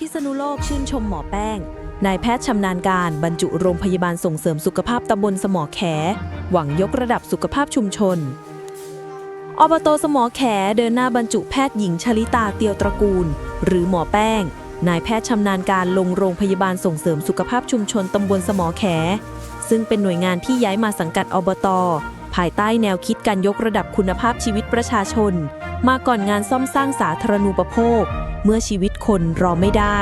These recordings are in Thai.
พิษณุโลกชื่นชมหมอแป้ง นายแพทย์ชำนาญการบรรจุโรงพยาบาลส่งเสริมสุขภาพตำบลสมอแข หวังยกระดับสุขภาพชุมชน อบตสมอแขเดินหน้าบรรจุแพทย์หญิงชลิตาเตียวตระกูล หรือหมอแป้ง นายแพทย์ชำนาญการลงโรงพยาบาลส่งเสริมสุขภาพชุมชนตำบลสมอแข ซึ่งเป็นหน่วยงานที่ย้ายมาสังกัดอบต ภายใต้แนวคิดการยกระดับคุณภาพชีวิตประชาชน มาก่อนงานซ่อมสร้างสาธารณูปโภค เมื่อชีวิตคนรอไม่ได้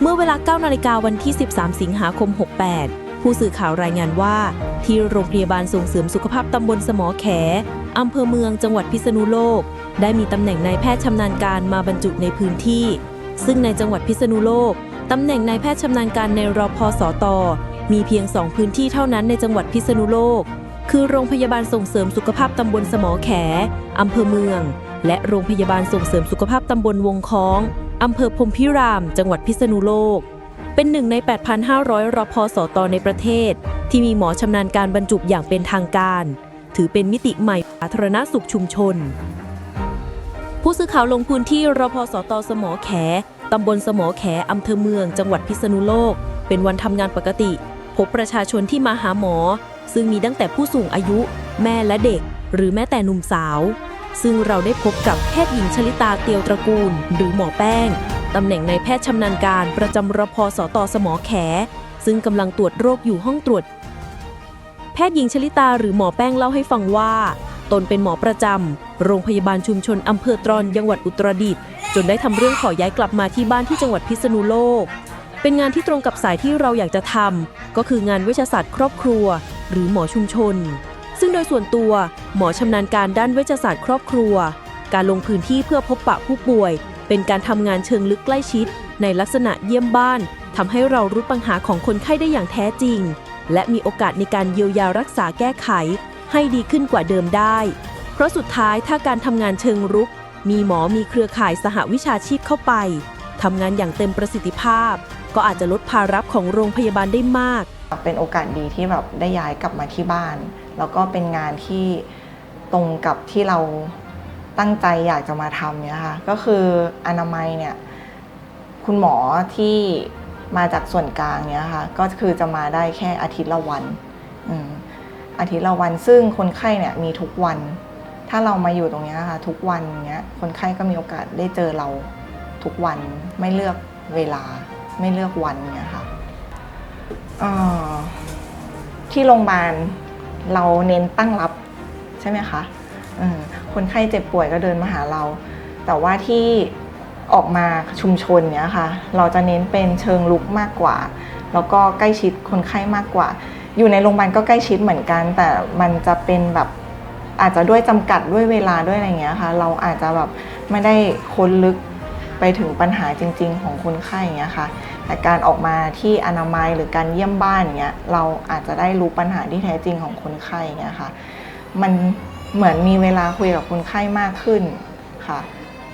เมื่อเวลา 9 นาฬิกาวันที่ 13 สิงหาคม 68 ผู้สื่อข่าวรายงานว่า ที่โรงพยาบาลส่งเสริมสุขภาพตำบลสมอแขอำเภอเมืองจังหวัดพิษณุโลก ได้มีตำแหน่งนายแพทย์ชำนาญการมาบรรจุในพื้นที่ ซึ่งในจังหวัดพิษณุโลกตำแหน่งนายแพทย์ชำนาญการในรพสต มีเพียง2พื้นที่เท่านั้นในจังหวัดพิษณุโลก คือโรงพยาบาลส่งเสริมสุขภาพตำบลสมอแขอำเภอเมือง และโรงพยาบาลส่งเสริมสุขภาพตำบลวงคล้องอำเภอพรมพิราม จังหวัดพิษณุโลก เป็นหนึ่งใน 8,500 รพสตในประเทศ ที่มีหมอชำนาญการบรรจุอย่างเป็นทางการ ถือเป็นมิติใหม่สาธารณสุขชุมชน ผู้สื่อข่าวลงพื้นที่รพสตสมอแขตำบลสมอแขอำเภอเมือง จังหวัดพิษณุโลก เป็นวันทำงานปกติ พบประชาชนที่มาหาหมอ ซึ่งมีตั้งแต่ผู้สูงอายุ แม่และเด็ก หรือแม้แต่หนุ่มสาว ซึ่งเราได้พบกับแพทย์หญิงชลิตาเตียวตระกูล หรือหมอแป้งตำแหน่งในแพทย์ชำนาญการประจำรพสตสมอแข ซึ่งกำลังตรวจโรคอยู่ห้องตรวจ แพทย์หญิงชลิตาหรือหมอแป้งเล่าให้ฟังว่า ตนเป็นหมอประจำโรงพยาบาลชุมชนอำเภอตรอนจังหวัดอุตรดิตถ์จนได้ทำเรื่องขอย้ายกลับมาที่บ้านที่จังหวัดพิษณุโลกเป็นงานที่ตรงกับสายที่เราอยากจะทำก็คืองานเวชศาสตร์ครอบครัว หรือหมอชุมชน ซึ่งโดยส่วนตัวหมอชำนาญการด้านเวชศาสตร์ครอบครัว การลงพื้นที่เพื่อพบปะผู้ป่วย เป็นการทำงานเชิงลึกใกล้ชิด ในลักษณะเยี่ยมบ้านทำให้เรารู้ปัญหาของคนไข้ได้อย่างแท้จริง และมีโอกาสในการเยียวยารักษาแก้ไข ให้ดีขึ้นกว่าเดิมได้ เพราะสุดท้ายถ้าการทำงานเชิงรุก มีหมอมีเครือข่ายสหวิชาชีพเข้าไปทำงานอย่างเต็มประสิทธิภาพ ก็อาจจะลดภาระของโรงพยาบาลได้มาก เป็นโอกาสดีที่แบบได้ย้ายกลับมาที่บ้าน แล้วก็เป็นงานที่ตรงกับที่เราตั้งใจอยากจะมาทำเนี่ยค่ะก็คืออนามัยเนี่ยคุณหมอที่มาจากส่วนกลางเนี่ยค่ะก็คือจะมาได้แค่อาทิตย์ละวันอืมอาทิตย์ละวันซึ่งคนไข้เนี่ยมีทุกวัน ถ้าเรามาอยู่ตรงนี้ค่ะทุกวันเนี้ยคนไข้ก็มีโอกาสได้เจอเราทุกวันไม่เลือกเวลาไม่เลือกวันเนี่ยค่ะ ที่โรงพยาบาลเราเน้นตั้งรับใช่ไหมคะออคนไข้เจ็บป่วยก็เดินมาหาเรา แต่ว่าที่ออกมาชุมชนเนี้ยค่ะ เราจะเน้นเป็นเชิงลุกมากกว่า แล้วก็ใกล้ชิดคนไข้มากกว่า อยู่ในโรงพยาบาลก็ใกล้ชิดเหมือนกัน แต่มันจะเป็นแบบอาจจะด้วยจำกัดด้วยเวลาด้วยอะไรเงี้ยค่ะ เราอาจจะแบบไม่ได้ค้นลึกไปถึงปัญหาจริง ๆ ของคนไข้อย่างเงี้ยค่ะ แต่การออกมาที่อนามัยหรือการเยี่ยมบ้านอย่างเงี้ยเราอาจจะได้รู้ปัญหาที่แท้จริงของคนไข้อย่างเงี้ยค่ะมันเหมือนมีเวลาคุยกับคนไข้มากขึ้นค่ะ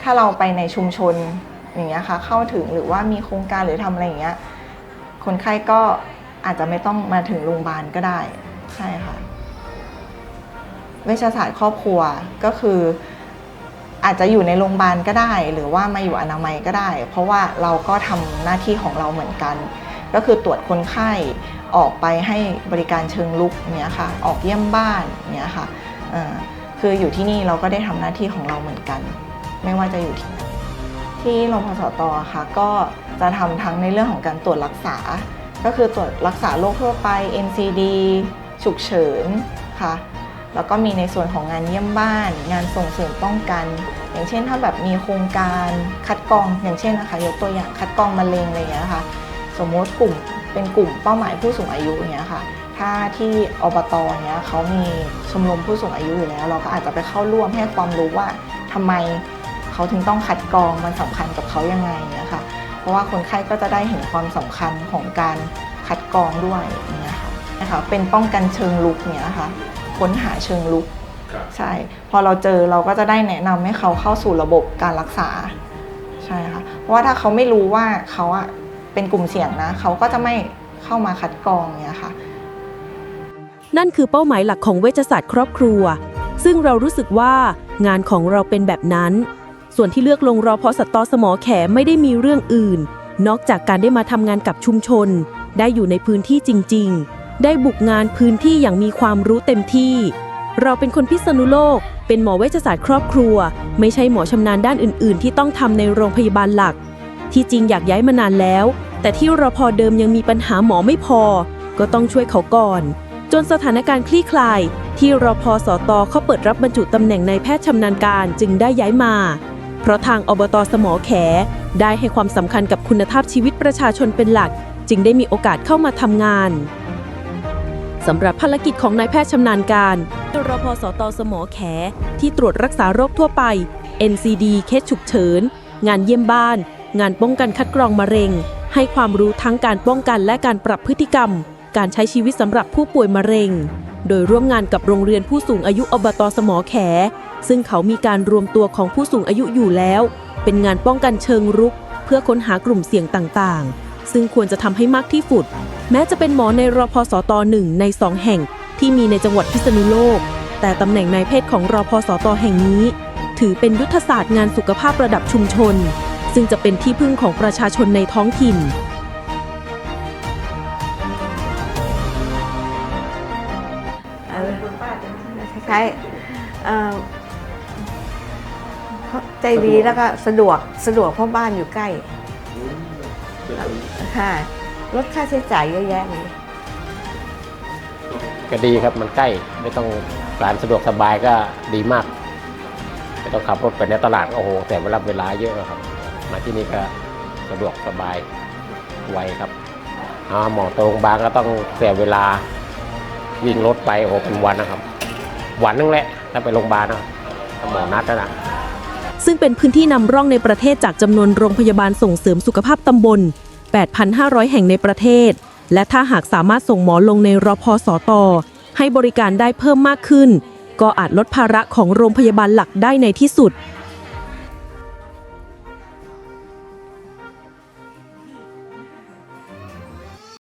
ถ้าเราไปในชุมชนอย่างเงี้ยค่ะเข้าถึงหรือว่ามีโครงการหรือทำอะไรอย่างเงี้ยคนไข้ก็อาจจะไม่ต้องมาถึงโรงพยาบาลก็ได้ใช่ค่ะเวชศาสตร์ครอบครัวก็คือ อาจจะอยู่ในโรงพยาบาลก็ได้ หรือว่ามาอยู่อนามัยก็ได้ เพราะว่าเราก็ทำหน้าที่ของเราเหมือนกัน ก็คือตรวจคนไข้ออกไปให้บริการเชิงลุกเนี้ยค่ะ ออกเยี่ยมบ้านเนี้ยค่ะคืออยู่ที่นี่เราก็ได้ทำหน้าที่ของเราเหมือนกัน ไม่ว่าจะอยู่ที่ที่โรงพยาบาลสตค่ะก็จะทำทั้งในเรื่องของการตรวจรักษา ก็คือตรวจรักษาโรคทั่วไป NCD ฉุกเฉินค่ะ แล้วก็มีในส่วนของงานเยี่ยมบ้าน งานส่งเสริมป้องกัน อย่างเช่นถ้าแบบมีโครงการคัดกรองอย่างเช่นนะคะยกตัวอย่างคัดกรองมะเร็งอะไรอย่างเงี้ยค่ะสมมติกลุ่มเป็นกลุ่มเป้าหมายผู้สูงอายุอย่างเงี้ยค่ะถ้าที่อบตเนี้ยเขามีชมรมผู้สูงอายุอยู่แล้ว เราก็อาจจะไปเข้าร่วมให้ความรู้ว่าทำไมเขาถึงต้องคัดกรองมันสำคัญกับเขายังไงเนี้ยค่ะเพราะว่าคนไข้ก็จะได้เห็นความสำคัญของการคัดกรองด้วยเงี้ยค่ะนะคะเป็นป้องกันเชิงลุกเนี้ยค่ะ ค้นหาเชิงลุกครับใช่พอเราเจอเราก็จะได้แนะนำให้เขาเข้าสู่ระบบการรักษาใช่ค่ะเพราะว่าถ้าเขาไม่รู้ว่าเขาอะเป็นกลุ่มเสี่ยงนะ เขาก็จะไม่เข้ามาคัดกรองเนี้ยค่ะ นั่นคือเป้าหมายหลักของเวชศาสตร์ครอบครัว ซึ่งเรารู้สึกว่างานของเราเป็นแบบนั้น ส่วนที่เลือกลงรอพอสตสมอแขไม่ได้มีเรื่องอื่น นอกจากการได้มาทำงานกับชุมชน ได้อยู่ในพื้นที่จริง ๆ ได้บุกงานพื้นที่อย่างมีความรู้เต็มที่ เราเป็นคนพิษณุโลก เป็นหมอเวชศาสตร์ครอบครัว ไม่ใช่หมอชำนาญด้านอื่น ๆ ที่ต้องทำในโรงพยาบาลหลัก ที่จริงอยากย้ายมานานแล้ว แต่ที่รพเดิมยังมีปัญหาหมอไม่พอ ก็ต้องช่วยเขาก่อน จนสถานการณ์คลี่คลาย ที่รพสตเขาเปิดรับบรรจุตำแหน่งในแพทย์ชำนาญการจึงได้ย้ายมา เพราะทางอบตสมอแข ได้ให้ความสำคัญกับคุณภาพชีวิตประชาชนเป็นหลัก จึงได้มีโอกาสเข้ามาทำงาน สำหรับภารกิจของนายแพทย์ชำนาญการรพสตสมอแข ที่ตรวจรักษาโรคทั่วไป NCD เคสฉุกเฉิน งานเยี่ยมบ้าน งานป้องกันคัดกรองมะเร็ง ให้ความรู้ทั้งการป้องกันและการปรับพฤติกรรม การใช้ชีวิตสำหรับผู้ป่วยมะเร็ง โดยร่วมงานกับโรงเรียนผู้สูงอายุอบตสมอแข ซึ่งเขามีการรวมตัวของผู้สูงอายุอยู่แล้ว เป็นงานป้องกันเชิงรุก เพื่อค้นหากลุ่มเสี่ยงต่างๆ ซึ่งควรจะทำให้มากที่สุด แม้จะเป็นหมอในรพสตหนึ่งในสองแห่งที่มีในจังหวัดพิษณุโลก แต่ตำแหน่งนายแพทย์ของรพสตแห่งนี้ ถือเป็นยุทธศาสตร์งานสุขภาพระดับชุมชน ซึ่งจะเป็นที่พึ่งของประชาชนในท้องถิ่นเออคล้ายๆเอ่ใจดีแล้วก็สะดวกสะดวกเพราะบ้านอยู่ใกล้ ค่ะลดค่าใช้จ่ายเยอะแยะเลยก็ดีครับมันใกล้ไม่ต้องการสะดวกสบายก็ดีมากไม่ต้องขับรถไปในตลาดโอ้โหแต่เวลาเวลาเยอะครับ มาที่นี่ก็สะดวกสบายไวครับหาหมอตรงพยาบางก็ต้องเสียเวลาวิ่งรถไปโอ้โหเป็นวันนะครับ วันนึงแหละถ้าไปโรงพยาบาลนะครับถ้าหมอนัดนะ ซึ่งเป็นพื้นที่นำร่องในประเทศจากจำนวนโรงพยาบาลส่งเสริมสุขภาพตำบล 8,500 แห่งในประเทศ และถ้าหากสามารถส่งหมอลงในรพสตให้บริการได้เพิ่มมากขึ้น ก็อาจลดภาระของโรงพยาบาลหลักได้ในที่สุด